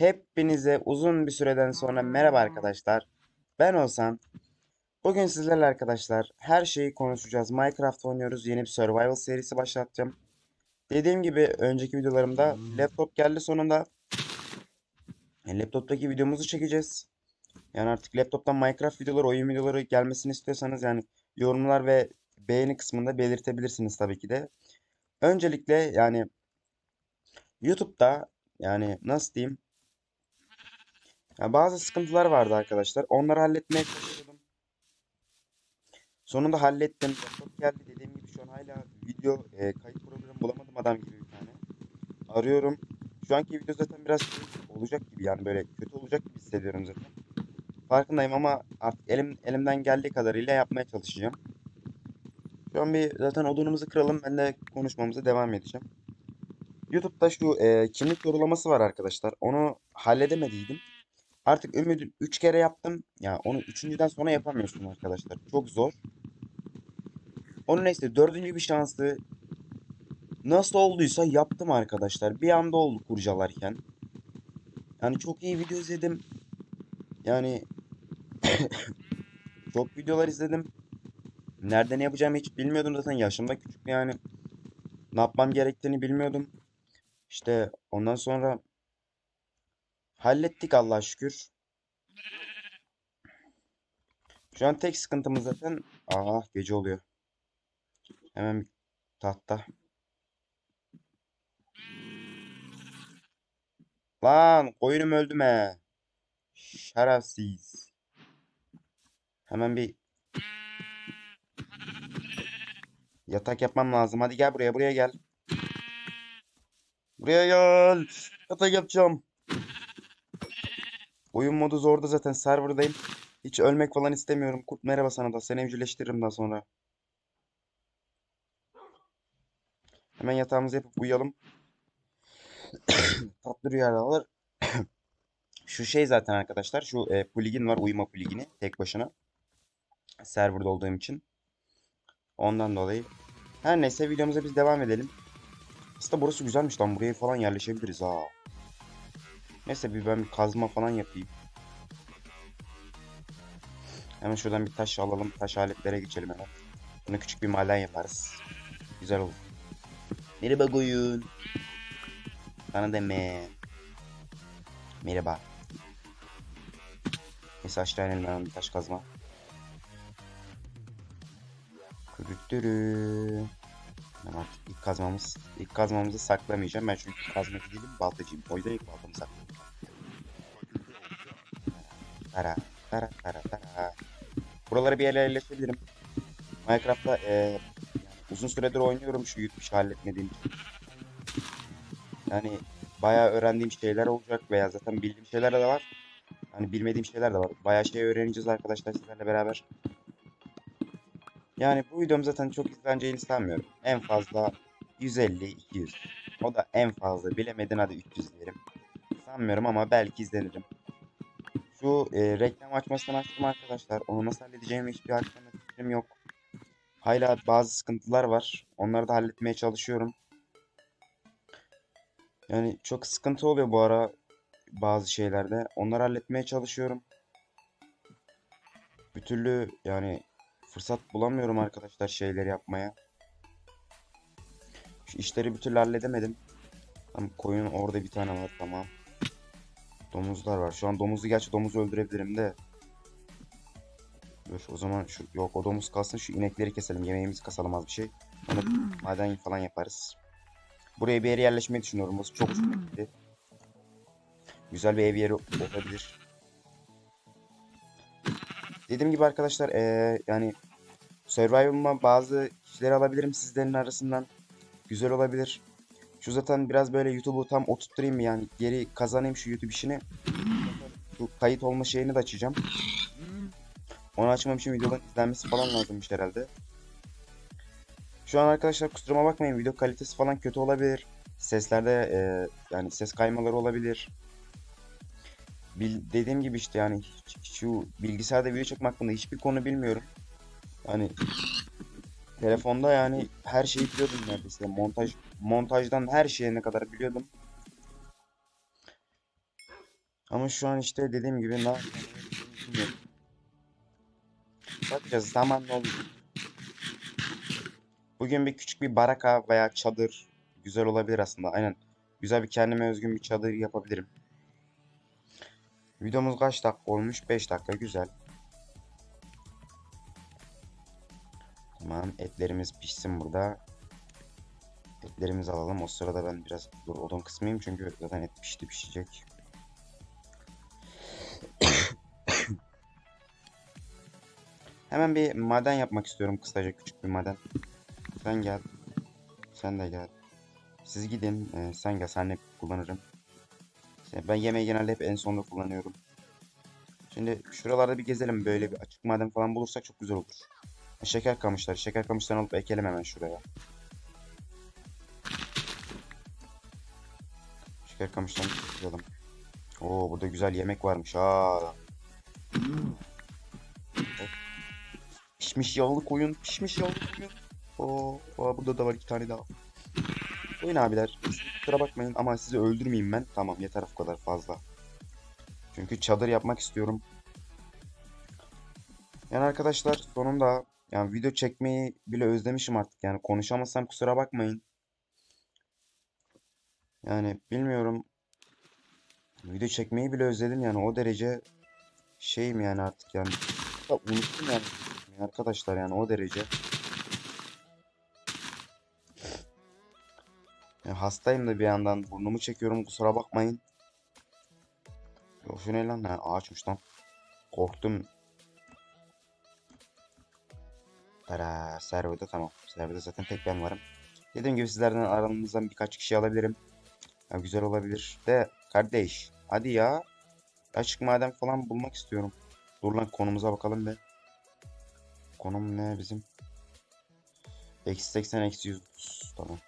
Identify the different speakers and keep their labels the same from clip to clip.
Speaker 1: Hepinize uzun bir süreden sonra merhaba arkadaşlar. Ben Olsan. Bugün sizlerle arkadaşlar her şeyi konuşacağız. Minecraft oynuyoruz. Yeni bir survival serisi başlatacağım. Dediğim gibi önceki videolarımda laptop geldi sonunda. E, laptoptaki videomuzu çekeceğiz. Yani artık laptoptan Minecraft videoları, oyun videoları gelmesini istiyorsanız yani yorumlar ve beğeni kısmında belirtebilirsiniz tabii ki de. Öncelikle yani YouTube'da yani nasıl diyeyim ya bazı sıkıntılar vardı arkadaşlar. Onları halletmeye çalışıyordum. Sonunda hallettim. Laptop geldi. Dediğim gibi şu an hala video e, kayıt programı bulamadım adam gibi bir tane. Arıyorum. Şu anki video zaten biraz olacak gibi yani böyle kötü olacak gibi hissediyorum zaten. Farkındayım ama artık elim elimden geldiği kadarıyla yapmaya çalışacağım. Şu an bir zaten odunumuzu kıralım. Ben de konuşmamıza devam edeceğim. YouTube'da şu e, kimlik doğrulaması var arkadaşlar. Onu halledemediydim. Artık ümidi 3 kere yaptım. Ya onu üçüncüden sonra yapamıyorsun arkadaşlar. Çok zor. Onun neyse dördüncü bir şansı nasıl olduysa yaptım arkadaşlar. Bir anda oldu kurcalarken. Yani çok iyi video izledim. Yani çok videolar izledim. Nerede ne yapacağımı hiç bilmiyordum zaten. Yaşım da küçük yani. Ne yapmam gerektiğini bilmiyordum. İşte ondan sonra hallettik Allah'a şükür. Şu an tek sıkıntımız zaten ah gece oluyor. Hemen bir tahta. Lan koyunum öldü mü? Şerefsiz. Hemen bir yatak yapmam lazım. Hadi gel buraya buraya gel. Buraya gel. Yatak yapacağım. Oyun modu zordu zaten serverdayım. Hiç ölmek falan istemiyorum. Kurt merhaba sana da. Seni evcilleştiririm daha sonra. Hemen yatağımızı yapıp uyuyalım. Tatlı rüyalar. Şu şey zaten arkadaşlar. Şu e, plugin var. Uyuma plugini. Tek başına. Serverda olduğum için. Ondan dolayı. Her neyse videomuza biz devam edelim. Aslında burası güzelmiş lan. Buraya falan yerleşebiliriz ha. Neyse bir ben bir kazma falan yapayım. Hemen şuradan bir taş alalım. Taş aletlere geçelim hemen. Bunu küçük bir maden yaparız. Güzel olur. Merhaba koyun. Sana deme. Merhaba. Neyse aşağı inelim bir taş kazma. Kürüttürü. Artık ilk kazmamız, ilk kazmamızı saklamayacağım. Ben çünkü kazmacı değilim, baltacıyım. O yüzden ilk baltamı saklayacağım. Tara, tara, tara, tara. Buralara bir yerlere yerleşebilirim. Minecraft'ta eee, yani uzun süredir oynuyorum şu yutmuş halletmediğim için. Yani bayağı öğrendiğim şeyler olacak veya zaten bildiğim şeyler de var. Hani bilmediğim şeyler de var. Bayağı şey öğreneceğiz arkadaşlar sizlerle beraber. Yani bu videom zaten çok izleneceğini sanmıyorum. En fazla 150-200. O da en fazla bilemedin hadi 300 diyelim. Sanmıyorum ama belki izlenirim. Şu e, reklam açmasını açtım arkadaşlar. Onu nasıl halledeceğimi hiçbir hakkında fikrim yok. Hala bazı sıkıntılar var. Onları da halletmeye çalışıyorum. Yani çok sıkıntı oluyor bu ara bazı şeylerde. Onları halletmeye çalışıyorum. Bir türlü yani fırsat bulamıyorum arkadaşlar şeyleri yapmaya. Şu işleri bir türlü halledemedim. Tamam koyun orada bir tane var tamam. Domuzlar var. Şu an domuzu gerçi domuzu öldürebilirim de. Dur o zaman şu yok o domuz kalsın şu inekleri keselim. Yemeğimizi kasalım az bir şey. Onu maden falan yaparız. Buraya bir yere yerleşmeyi düşünüyorum. Burası çok hoşuma gitti. Güzel bir ev yeri olabilir. Dediğim gibi arkadaşlar eee, yani Survival'ıma bazı kişileri alabilirim sizlerin arasından. Güzel olabilir. Şu zaten biraz böyle YouTube'u tam oturtturayım yani geri kazanayım şu YouTube işini. Şu kayıt olma şeyini de açacağım. Onu açmam için videoların izlenmesi falan lazımmış herhalde. Şu an arkadaşlar kusuruma bakmayın video kalitesi falan kötü olabilir. Seslerde eee, yani ses kaymaları olabilir. Bil, dediğim gibi işte yani hiç- şu bilgisayarda video çekmek hakkında hiçbir konu bilmiyorum. Hani telefonda yani her şeyi biliyordum neredeyse. Montaj montajdan her şeye ne kadar biliyordum. Ama şu an işte dediğim gibi ne bilmiyorum. Bakacağız zaman ne olacak. Bugün bir küçük bir baraka veya çadır güzel olabilir aslında. Aynen. Güzel bir kendime özgün bir çadır yapabilirim. Videomuz kaç dakika olmuş? 5 dakika güzel. Tamam etlerimiz pişsin burada. Etlerimizi alalım. O sırada ben biraz dur odun kısmayayım çünkü zaten et pişti pişecek. Hemen bir maden yapmak istiyorum kısaca küçük bir maden. Sen gel. Sen de gel. Siz gidin. Ee, sen gel. Senle kullanırım. Şey, Ben yemeği genelde hep en sonunda kullanıyorum. Şimdi şuralarda bir gezelim. Böyle bir açık maden falan bulursak çok güzel olur. Şeker kamışları. Şeker kamışlarını alıp ekelim hemen şuraya. Şeker kamışlarını tutalım. Oo burada güzel yemek varmış ha. Pişmiş yağlı koyun. Pişmiş yağlı koyun. Oo, aa, burada da var iki tane daha. Oyun abiler. Kusura bakmayın ama sizi öldürmeyeyim ben. Tamam yeter bu kadar fazla. Çünkü çadır yapmak istiyorum. Yani arkadaşlar sonunda yani video çekmeyi bile özlemişim artık. Yani konuşamazsam kusura bakmayın. Yani bilmiyorum. Video çekmeyi bile özledim yani o derece şeyim yani artık yani. Ya unuttum yani arkadaşlar yani o derece. Hastayım da bir yandan burnumu çekiyorum kusura bakmayın. Şu ne lan ha ağaçmış lan. Korktum. Tara serverda tamam. Serverda zaten tek ben varım. Dediğim gibi sizlerden aranızdan birkaç kişi alabilirim. Ya güzel olabilir. De kardeş hadi ya. Açık maden falan bulmak istiyorum. Dur lan konumuza bakalım be. Konum ne bizim? Eksi 80 eksi 130 tamam.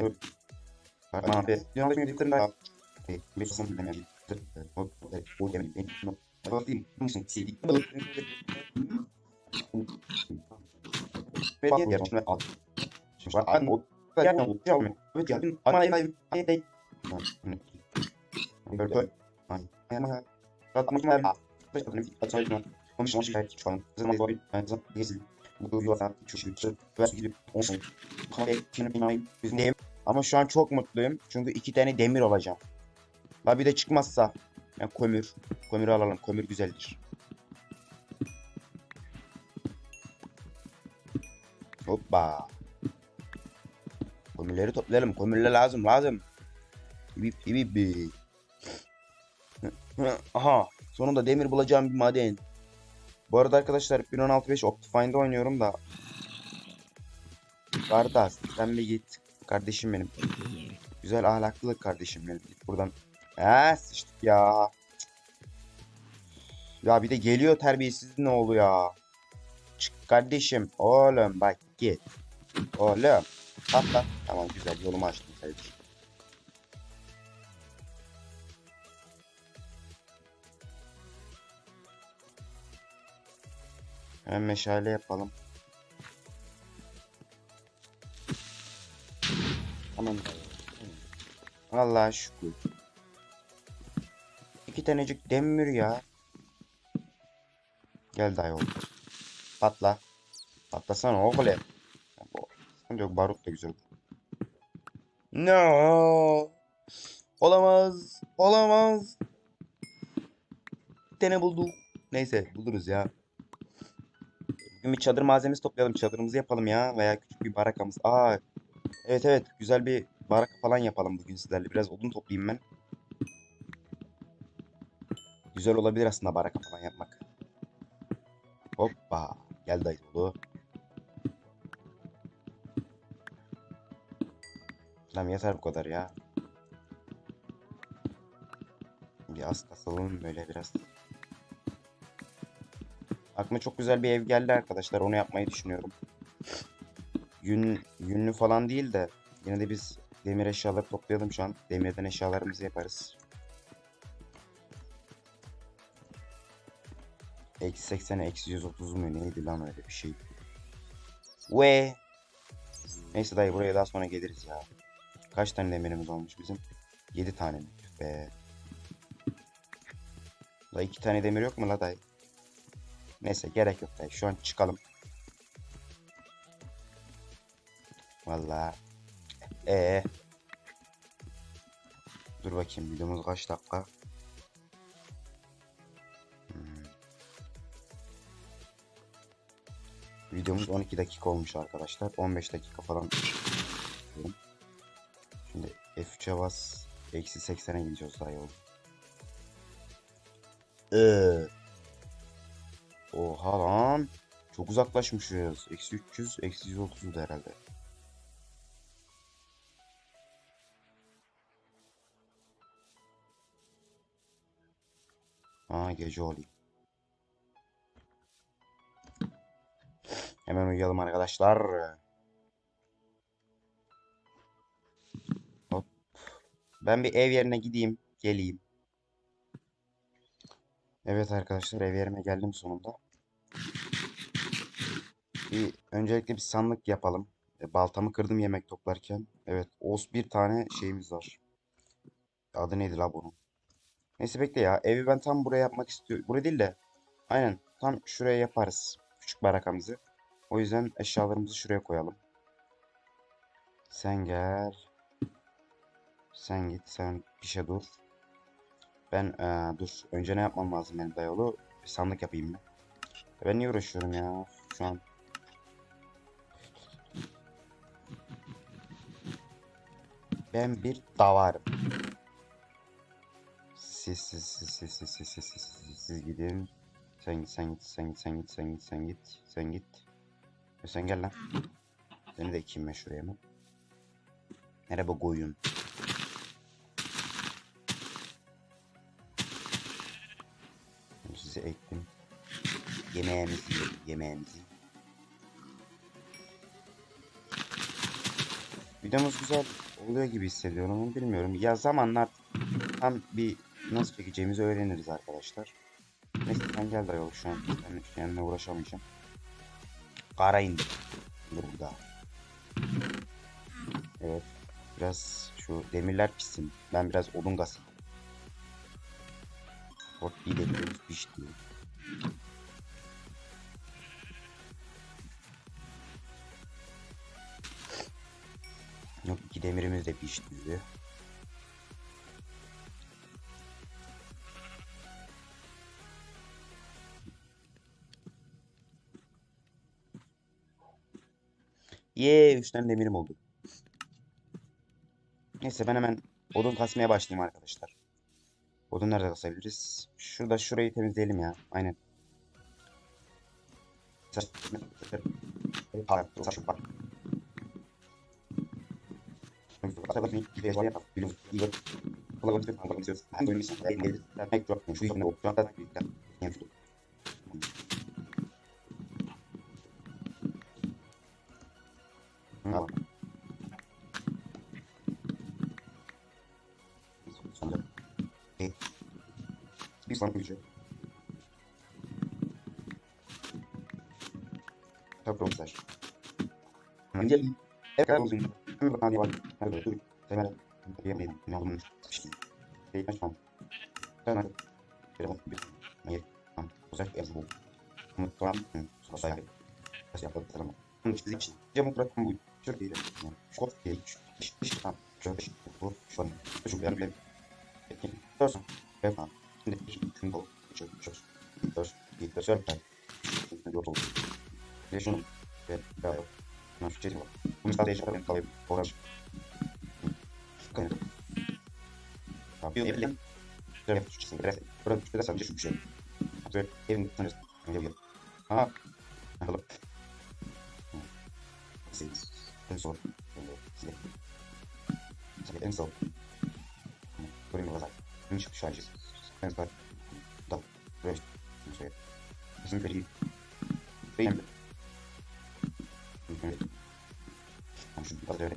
Speaker 1: Gel. Tamam abi. Dünyada bir yediklerim daha. Bir sınıf demem. Bu yemin. Bakayım. Musun? Sildik. Ve diye diğer al. Şimdi ben o yani o çalmıyor. Evet ya. Ama ay ay ay ay. Böyle. Ay. Ama. Ratmış mı? Başka bir atayım. Konuşmuş belki şu an. Zaman zor. Ben zaman değil. Ama şu an çok mutluyum. Çünkü iki tane demir olacağım. La bir de çıkmazsa. Yani kömür. Kömür alalım. Kömür güzeldir. Hoppa. Kömürleri toplayalım. Kömürler lazım lazım. Bip bip bip. Aha. Sonunda demir bulacağım bir maden. Bu arada arkadaşlar 1.16.5 Optifine'da oynuyorum da. Kardeş sen bir git. Kardeşim benim. Güzel ahlaklı kardeşim benim. Git buradan. He sıçtık ya. Ya bir de geliyor terbiyesiz ne oldu ya. Çık kardeşim. Oğlum bak git. Oğlum. Atla. Tamam güzel yolumu açtım kardeşim. Hemen meşale yapalım. Tamam. Allah'a şükür. İki tanecik demir ya. Gel dayı oğlum. Patla. Patlasana oğlum. Sıkıntı yok barut da güzel. No. Olamaz. Olamaz. Bir tane bulduk. Neyse buluruz ya. Bir çadır malzemesi toplayalım. Çadırımızı yapalım ya. Veya küçük bir barakamız. Aa. Evet evet. Güzel bir baraka falan yapalım bugün sizlerle. Biraz odun toplayayım ben. Güzel olabilir aslında baraka falan yapmak. Hoppa. Gel dayı dolu. Tamam yeter bu kadar ya. Bir az kasalım böyle biraz. Aklıma çok güzel bir ev geldi arkadaşlar. Onu yapmayı düşünüyorum. Yün, yünlü falan değil de yine de biz demir eşyaları toplayalım şu an. Demirden eşyalarımızı yaparız. Eksi 80 eksi 130 mu neydi lan öyle bir şey. Ve Neyse dayı buraya daha sonra geliriz ya. Kaç tane demirimiz olmuş bizim? 7 tane mi? Be. Da iki tane demir yok mu la dayı? Neyse gerek yok dayı. Şu an çıkalım. Vallahi. Ee. Dur bakayım videomuz kaç dakika? Hmm. Videomuz 12 dakika olmuş arkadaşlar. 15 dakika falan. Şimdi F3'e bas. Eksi 80'e gideceğiz daha yol. Ee. Oha lan. Çok uzaklaşmışız. Eksi 300, eksi 130 da herhalde. Aa gece oluyor. Hemen uyuyalım arkadaşlar. Hop. Ben bir ev yerine gideyim. Geleyim. Evet arkadaşlar ev yerime geldim sonunda. Bir, öncelikle bir sandık yapalım. E, baltamı kırdım yemek toplarken. Evet os bir tane şeyimiz var. Adı neydi la bunun? Neyse bekle ya. Evi ben tam buraya yapmak istiyorum. Buraya değil de. Aynen. Tam şuraya yaparız. Küçük barakamızı. O yüzden eşyalarımızı şuraya koyalım. Sen gel. Sen git. Sen bir şey dur. Ben eee, dur. Önce ne yapmam lazım benim dayıoğlu? Bir sandık yapayım ben. Ben niye uğraşıyorum ya? Şu an. Ben bir davarım. Siz siz siz siz siz siz siz siz siz siz gidin. Sen git sen git sen git sen git sen git sen git sen git. E sen gel lan. Seni de ekeyim ben şuraya hemen. Merhaba koyun. Sizi ektim. Yemeğimizi yiyelim, yemeğimizi. Videomuz güzel oluyor gibi hissediyorum bilmiyorum. Ya zamanlar tam bir nasıl çekeceğimizi öğreniriz arkadaşlar. Neyse sen gel dayı şu an ben kendime uğraşamayacağım. Kara indir. Burada. Evet. Biraz şu demirler pişsin. Ben biraz odun kasayım. Fort iyi de diyoruz Yok iki demirimiz de piş diyor. Yee 3 tane demirim oldu. Neyse ben hemen odun kasmaya başlayayım arkadaşlar. Odun nerede kasabiliriz? Şurada şurayı temizleyelim ya. Aynen. Sonra. Bir sonraki şey. Top bakan diye var. Nerede dur. Temel. Yemeyelim. Ne olmuş? Şey. Şey kaç tam. Tamam. Bir. Hayır. Tamam. Güzel bir bu. Tamam. Sonra sayar. Nasıl yapalım? Tamam. Bunu çizim için. Camı bırakın bu. Şöyle. Şu kod değil. Şu iş. İş. Tamam. Şöyle. Bu. Şu an. Şu bir yer. Peki. Dursun. Evet. Şimdi bir. Gün bol. Üç. Üç. Dört. Bir. Dört. Dört. Dört. Dört oldu. Ve şunu. Ve. Ve. Ne şu çizim var. Bu Düşeceğiz mi? Bunu sadece yapalım. Kalayım. Kovaç. Kalayım. Yapıyor. Evlen. Dönem suçlusun. Biraz. Buranın suçlu da sadece şu şey. Böyle evin tanırsın. Yapıyor. Ha. Alalım. Sekiz. En son. Size. Size en son. Görün olacak. Gün çıktı şu an. En son. Da. Böyle. Şimdi. Bizim belli. Beğendim. Biraz öyle.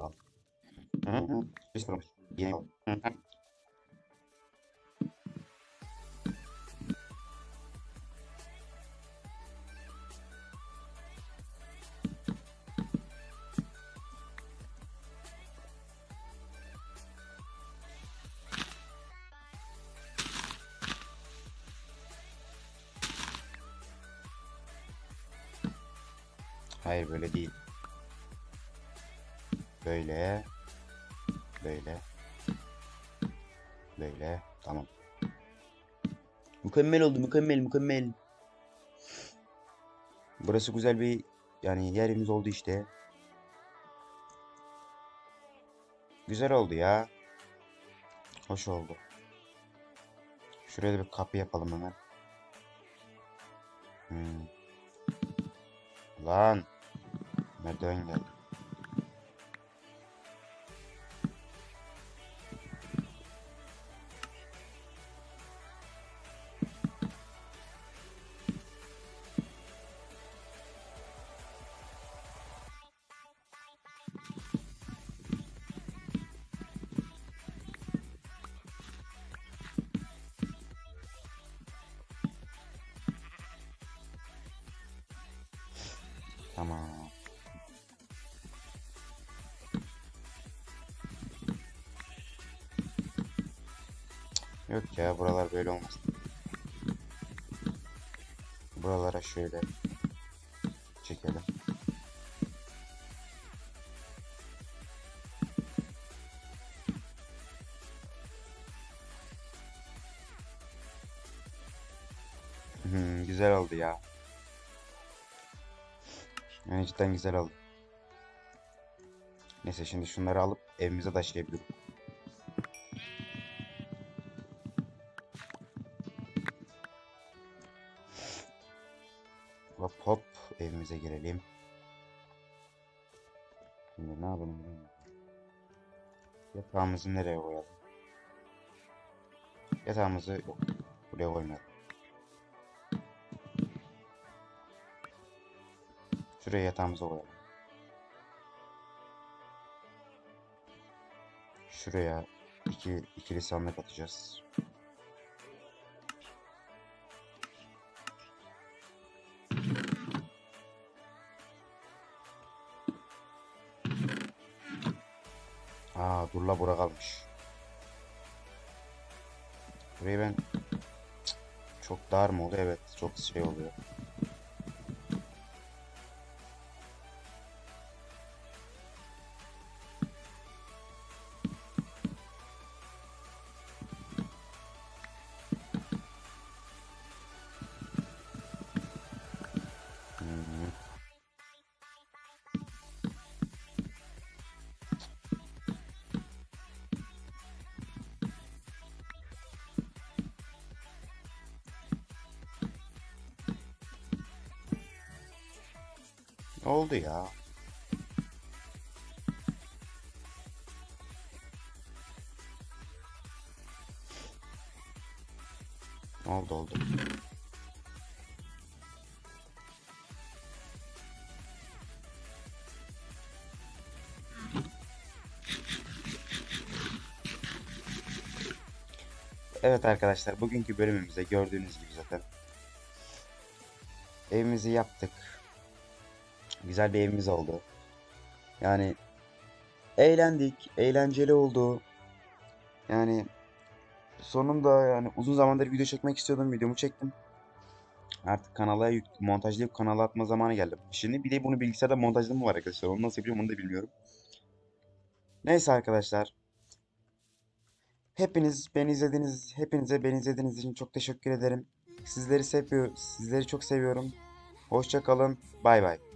Speaker 1: Ben değil al. Hı hı. Bir sorun. Böyle. Böyle. Böyle. Tamam. Mükemmel oldu. Mükemmel. Mükemmel. Burası güzel bir yani yerimiz oldu işte. Güzel oldu ya. Hoş oldu. Şuraya da bir kapı yapalım hemen. Hmm. Lan. Merdiven geldi. Tamam. Yok ya buralar böyle olmaz. Buralara şöyle Cidden güzel oldu. Neyse şimdi şunları alıp evimize taşıyabilirim. Hop hop evimize girelim. Şimdi ne yapalım? Yatağımızı nereye koyalım? Yatağımızı buraya koymayalım. Şuraya yatağımızı koyalım. Şuraya iki ikili sandık atacağız. Aa dur la bura kalmış. Burayı ben çok dar mı oldu? Evet çok şey oluyor. Oldu ya. Oldu oldu. Evet arkadaşlar bugünkü bölümümüzde gördüğünüz gibi zaten evimizi yaptık. Güzel bir evimiz oldu. Yani eğlendik, eğlenceli oldu. Yani sonunda yani uzun zamandır video çekmek istiyordum. Videomu çektim. Artık kanala yük, montajlayıp kanala atma zamanı geldi. Şimdi bir de bunu bilgisayarda montajlama var arkadaşlar. Onu nasıl yapıyorum onu da bilmiyorum. Neyse arkadaşlar. Hepiniz beni izlediğiniz, hepinize beni izlediğiniz için çok teşekkür ederim. Sizleri seviyor, sizleri çok seviyorum. Hoşça kalın. Bay bay.